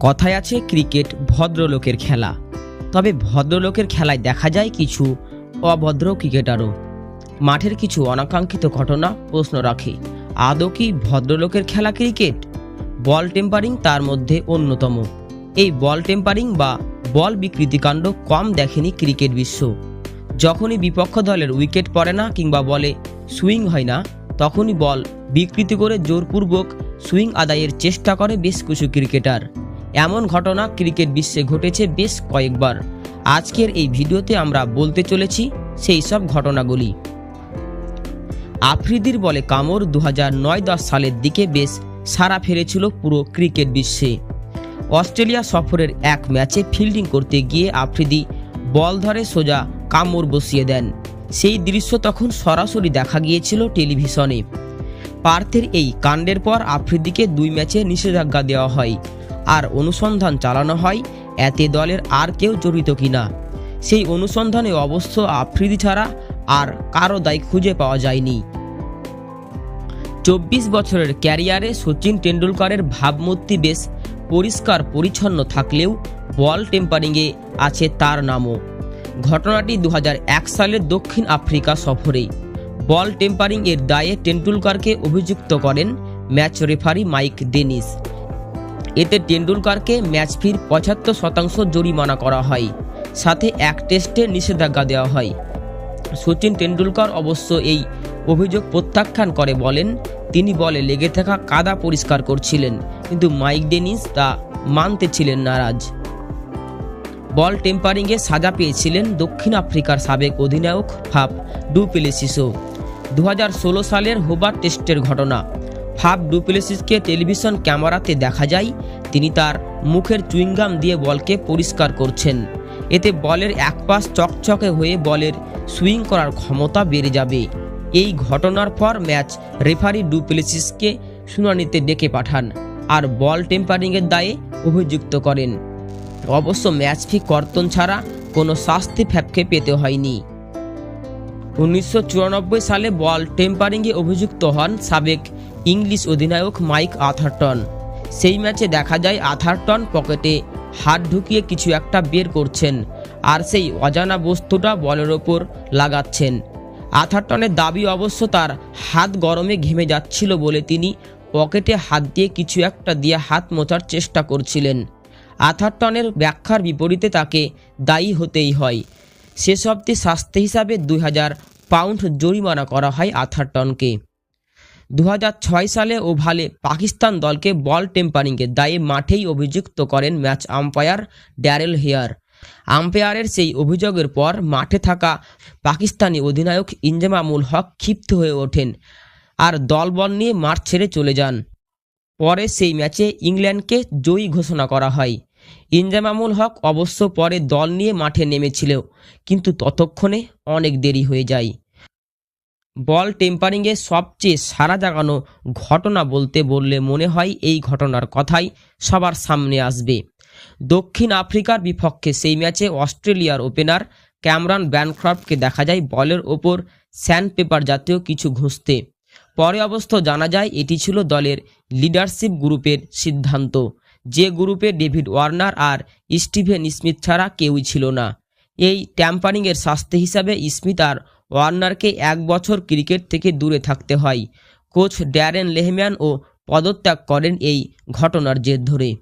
কথায় আছে, ক্রিকেট ভদ্রলোকের খেলা। তবে ভদ্রলোকের খেলায় দেখা যায় কিছু অভদ্র ক্রিকেটারও। মাঠের কিছু অনাকাঙ্ক্ষিত ঘটনা প্রশ্ন রাখে, আদৌ কি ভদ্রলোকের খেলা ক্রিকেট? বল টেম্পারিং তার মধ্যে অন্যতম। এই বল টেম্পারিং বা বল বিকৃতিকাণ্ড কম দেখেনি ক্রিকেট বিশ্ব। যখনই বিপক্ষ দলের উইকেট পড়ে না কিংবা বলে সুইং হয় না, তখনই বল বিকৃতি করে জোরপূর্বক সুইং আদায়ের চেষ্টা করে বেশ কিছু ক্রিকেটার। এমন ঘটনা ক্রিকেট বিশ্বে ঘটেছে বেশ কয়েকবার। আজকের এই ভিডিওতে আমরা বলতে চলেছি সেই সব ঘটনাগুলি। আফ্রিদির বলে কামড় দু হাজার সালের দিকে বেশ সারা ফেলেছিল পুরো ক্রিকেট বিশ্বে। অস্ট্রেলিয়া সফরের এক ম্যাচে ফিল্ডিং করতে গিয়ে আফ্রিদি বল ধরে সোজা কামড় বসিয়ে দেন। সেই দৃশ্য তখন সরাসরি দেখা গিয়েছিল টেলিভিশনে। পার্থের এই কাণ্ডের পর আফ্রিদিকে দুই ম্যাচে নিষেধাজ্ঞা দেওয়া হয়। আর অনুসন্ধান চালানো হয়, এতে দলের আর কেউ জড়িত কিনা। সেই অনুসন্ধানে অবশ্য আফ্রিদি ছাড়া আর কারও দায় খুঁজে পাওয়া যায়নি। চব্বিশ বছরের ক্যারিয়ারে সচিন টেন্ডুলকারের ভাবমূর্তি বেশ পরিষ্কার পরিচ্ছন্ন থাকলেও বল টেম্পারিংয়ে আছে তার নামও। ঘটনাটি দু হাজার এক সালের দক্ষিণ আফ্রিকা সফরে। বল টেম্পারিং এর দায়ে টেন্ডুলকারকে অভিযুক্ত করেন ম্যাচ রেফারি মাইক ডেনিস। এতে টেন্ডুলকারকে ম্যাচ ফির পঁচাত্তর শতাংশ জরিমানা করা হয়। সাথে এক টেস্টে নিষেধাজ্ঞা দেওয়া হয়। সচিন টেন্ডুলকর অবশ্য এই অভিযোগ প্রত্যাখ্যান করে বলেন, তিনি বলে, লেগে থাকা কাদা পরিষ্কার করছিলেন, কিন্তু মাইক ডেনিস তা মানতে ছিলেন নারাজ। বল টেম্পারিংয়ে সাজা পেয়েছিলেন দক্ষিণ আফ্রিকার সাবেক অধিনায়ক ফাফ ডুপ্লেসিসও। দু হাজার সালের হোবার টেস্টের ঘটনা। ফাফ ডুপ্লেসিসকে টেলিভিশন ক্যামেরাতে দেখা যায়, তিনি তার মুখের চুইংগাম দিয়ে বলকে পরিষ্কার করছেন। এতে বলের এক পাশ চকচকে হয়ে বলের সুইং করার ক্ষমতা বেড়ে যাবে। এই ঘটনার পর ম্যাচ রেফারি ডুপ্লেসিসকে শুনানিতে ডেকে পাঠান আর বল টেম্পারিংয়ের দায়ে অভিযুক্ত করেন। অবশ্য ম্যাচ ফি কর্তন ছাড়া কোনো শাস্তি ফ্যাপকে পেতে হয়নি। উনিশশো চুরানব্বই সালে বল টেম্পারিংয়ে অভিযুক্ত হন সাবেক ইংলিশ অধিনায়ক মাইক আথারটন। সেই ম্যাচে দেখা যায় আথারটন পকেটে হাত ঢুকিয়ে কিছু একটা বের করছেন আর সেই অজানা বস্তুটা বলের ওপর লাগাচ্ছেন। আথারটনের দাবি অবশ্য তার হাত গরমে ঘেমে যাচ্ছিল বলে তিনি পকেটে হাত দিয়ে কিছু একটা দিয়ে হাত মোচার চেষ্টা করছিলেন। আথারটনের ব্যাখ্যার বিপরীতে তাকে দায়ী হতেই হয়। শেষ অব্দি শাস্তি হিসাবে দুই হাজার পাউন্ড জরিমানা করা হয় আথারটনকে। দু হাজার ছয় সালে ওভালে পাকিস্তান দলকে বল টেম্পারিংয়ের দায়ে মাঠেই অভিযুক্ত করেন ম্যাচ আম্পায়ার ড্যারেল হেয়ার। আম্পায়ারের সেই অভিযোগের পর মাঠে থাকা পাকিস্তানি অধিনায়ক ইনজামামুল হক ক্ষিপ্ত হয়ে ওঠেন আর দলবল নিয়ে মাঠ ছেড়ে চলে যান। পরে সেই ম্যাচে ইংল্যান্ডকে জয়ী ঘোষণা করা হয়। ইনজামামুল হক অবশ্য পরে দল নিয়ে মাঠে নেমেছিল কিন্তু ততক্ষণে অনেক দেরি হয়ে যায়। বল টেম্পারিংয়ে সবচেয়ে সারা জাগানো ঘটনা বলতে বললে মনে হয় এই ঘটনার কথাই সবার সামনে আসবে। দক্ষিণ আফ্রিকার বিপক্ষে সেই ম্যাচে অস্ট্রেলিয়ার ওপেনার ক্যামরান ব্যানক্রাফটকে দেখা যায় বলের ওপর স্যান্ড পেপার জাতীয় কিছু ঘুষতে। পরে অবশ্য জানা যায় এটি ছিল দলের লিডারশিপ গ্রুপের সিদ্ধান্ত। যে গ্রুপে ডেভিড ওয়ার্নার আর স্টিভেন স্মিথ ছাড়া কেউই ছিল না। এই ট্যাম্পারিংয়ের শাস্তি হিসাবে স্মিথ আর ওয়ার্নারকে এক বছর ক্রিকেট থেকে দূরে থাকতে হয়। কোচ ড্যারেন লেহম্যান ও পদত্যাগ করেন এই ঘটনার জের ধরে।